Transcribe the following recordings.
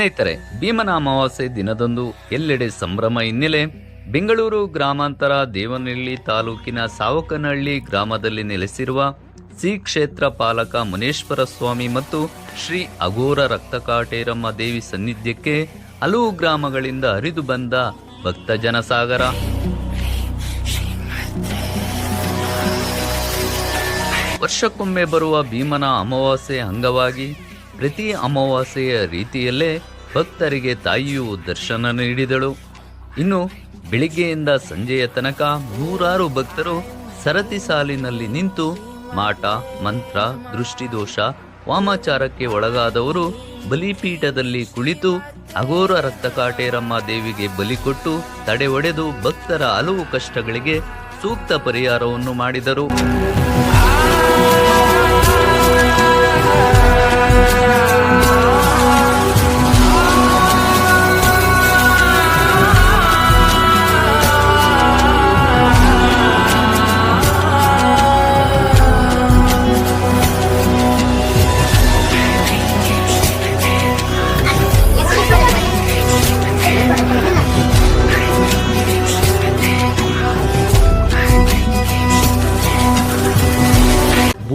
ಸ್ನೇಹಿತರೆ, ಭೀಮನ ಅಮಾವಾಸ್ಯೆ ದಿನದಂದು ಎಲ್ಲೆಡೆ ಸಂಭ್ರಮ ಹಿನ್ನೆಲೆ ಬೆಂಗಳೂರು ಗ್ರಾಮಾಂತರ ದೇವನಹಳ್ಳಿ ತಾಲೂಕಿನ ಸಾವಕನಹಳ್ಳಿ ಗ್ರಾಮದಲ್ಲಿ ನೆಲೆಸಿರುವ ಶ್ರೀ ಕ್ಷೇತ್ರ ಪಾಲಕ ಮುನೇಶ್ವರ ಸ್ವಾಮಿ ಮತ್ತು ಶ್ರೀ ಅಘೋರ ರಕ್ತಕಾಟೇರಮ್ಮ ದೇವಿ ಸನ್ನಿಧ್ಯಕ್ಕೆ ಹಲವು ಗ್ರಾಮಗಳಿಂದ ಹರಿದು ಬಂದ ಭಕ್ತ ಜನಸಾಗರ. ವರ್ಷಕ್ಕೊಮ್ಮೆ ಬರುವ ಭೀಮನ ಅಮಾವಾಸ್ಯೆ ಅಂಗವಾಗಿ ಪ್ರತಿ ಅಮಾವಾಸ್ಯೆಯ ರೀತಿಯಲ್ಲೇ ಭಕ್ತರಿಗೆ ತಾಯಿಯು ದರ್ಶನ ನೀಡಿದಳು. ಇನ್ನು ಬೆಳಿಗ್ಗೆಯಿಂದ ಸಂಜೆಯ ತನಕ ನೂರಾರು ಭಕ್ತರು ಸರತಿ ಸಾಲಿನಲ್ಲಿ ನಿಂತು ಮಾಟ, ಮಂತ್ರ, ದೃಷ್ಟಿದೋಷ, ವಾಮಾಚಾರಕ್ಕೆ ಒಳಗಾದವರು ಬಲಿಪೀಠದಲ್ಲಿ ಕುಳಿತು ಅಘೋರ ರಕ್ತಕಾಟೇರಮ್ಮ ದೇವಿಗೆ ಬಲಿ ಕೊಟ್ಟು ತಡೆ ಒಡೆದು ಭಕ್ತರ ಹಲವು ಕಷ್ಟಗಳಿಗೆ ಸೂಕ್ತ ಪರಿಹಾರವನ್ನು ಮಾಡಿದರು.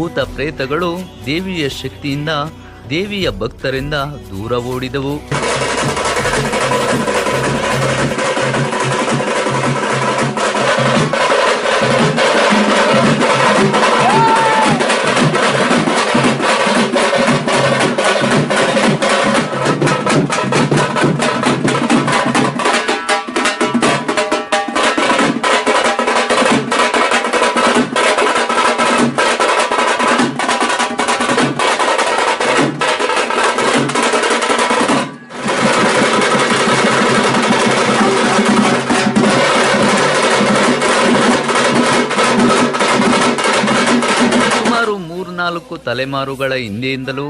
ಭೂತ ಪ್ರೇತಗಳು ದೇವಿಯ ಶಕ್ತಿಯಿಂದ ದೇವಿಯ ಭಕ್ತರಿಂದ ದೂರ ಓಡಿದವು. ಮೂರ್ನಾಲ್ಕು ತಲೆಮಾರುಗಳ ಹಿಂದೆಯಿಂದಲೂ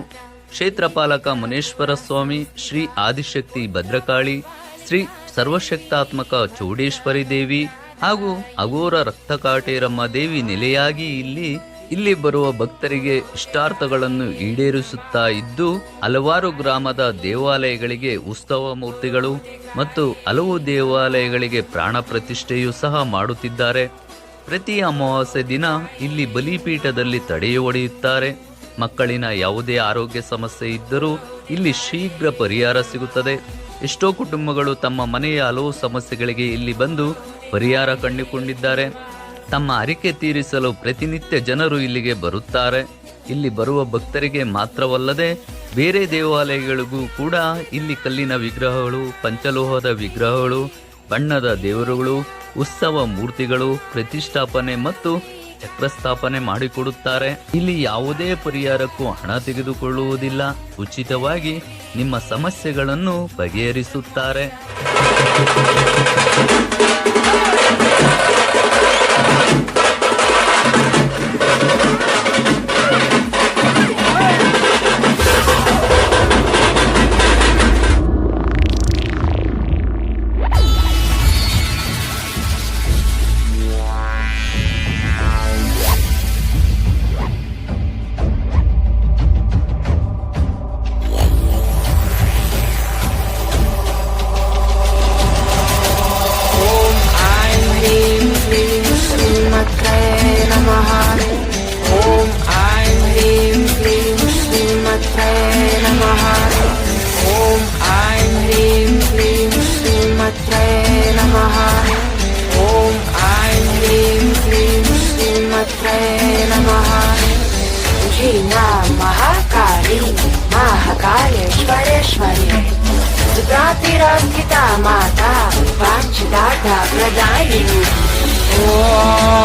ಕ್ಷೇತ್ರಪಾಲಕ ಮುನೇಶ್ವರ ಸ್ವಾಮಿ ಶ್ರೀ ಆದಿಶಕ್ತಿ ಭದ್ರಕಾಳಿ, ಶ್ರೀ ಸರ್ವಶಕ್ತಾತ್ಮಕ ಚೌಡೇಶ್ವರಿ ದೇವಿ ಹಾಗೂ ಅಘೋರ ರಕ್ತಕಾಟೇರಮ್ಮ ದೇವಿ ನೆಲೆಯಾಗಿ ಇಲ್ಲಿ ಇಲ್ಲಿ ಬರುವ ಭಕ್ತರಿಗೆ ಇಷ್ಟಾರ್ಥಗಳನ್ನು ಈಡೇರಿಸುತ್ತಾ ಇದ್ದು, ಹಲವಾರು ಗ್ರಾಮದ ದೇವಾಲಯಗಳಿಗೆ ಉತ್ಸವ ಮೂರ್ತಿಗಳು ಮತ್ತು ಹಲವು ದೇವಾಲಯಗಳಿಗೆ ಪ್ರಾಣ ಪ್ರತಿಷ್ಠೆಯೂ ಸಹ ಮಾಡುತ್ತಿದ್ದಾರೆ. ಪ್ರತಿ ಅಮಾವಾಸ್ಯೆ ದಿನ ಇಲ್ಲಿ ಬಲಿಪೀಠದಲ್ಲಿ ತಡೆಯು ಹೊಡೆಯುತ್ತಾರೆ. ಮಕ್ಕಳಿನ ಯಾವುದೇ ಆರೋಗ್ಯ ಸಮಸ್ಯೆ ಇದ್ದರೂ ಇಲ್ಲಿ ಶೀಘ್ರ ಪರಿಹಾರ ಸಿಗುತ್ತದೆ. ಎಷ್ಟೋ ಕುಟುಂಬಗಳು ತಮ್ಮ ಮನೆಯ ಹಲವು ಸಮಸ್ಯೆಗಳಿಗೆ ಇಲ್ಲಿ ಬಂದು ಪರಿಹಾರ ಕಂಡುಕೊಂಡಿದ್ದಾರೆ. ತಮ್ಮ ಅರಿಕೆ ತೀರಿಸಲು ಪ್ರತಿನಿತ್ಯ ಜನರು ಇಲ್ಲಿಗೆ ಬರುತ್ತಾರೆ. ಇಲ್ಲಿ ಬರುವ ಭಕ್ತರಿಗೆ ಮಾತ್ರವಲ್ಲದೆ ಬೇರೆ ದೇವಾಲಯಗಳಿಗೂ ಕೂಡ ಇಲ್ಲಿ ಕಲ್ಲಿನ ವಿಗ್ರಹಗಳು, ಪಂಚಲೋಹದ ವಿಗ್ರಹಗಳು, ಬಣ್ಣದ ದೇವರುಗಳು ಉತ್ಸವ ಮೂರ್ತಿಗಳು ಪ್ರತಿಷ್ಠಾಪನೆ ಮತ್ತು ಚಕ್ರಸ್ಥಾಪನೆ ಮಾಡಿಕೊಡುತ್ತಾರೆ. ಇಲ್ಲಿ ಯಾವುದೇ ಪರಿಹಾರಕ್ಕೂ ಹಣ ತೆಗೆದುಕೊಳ್ಳುವುದಿಲ್ಲ. ಉಚಿತವಾಗಿ ನಿಮ್ಮ ಸಮಸ್ಯೆಗಳನ್ನು ಬಗೆಹರಿಸುತ್ತಾರೆ. श्रीमत्रे नमः ॐ ऐं ह्रीं क्लीं श्रीमत्रे नमः ॐ ऐं ह्रीं क्लीं महाकाली महाकालेश्वरेश्वरी दुर्गातिरस्थिता माता वाञ्छितार्था प्रदायिनी ॐ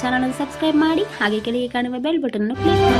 ಚಾನಲ್ ಸಬ್ಸ್ಕ್ರೈಬ್ ಮಾಡಿ ಹಾಗೆ ಕೆಳಗೆ ಕಾಣುವ ಬೆಲ್ ಬಟನ್ ಅನ್ನು ಕ್ಲಿಕ್ ಮಾಡಿ.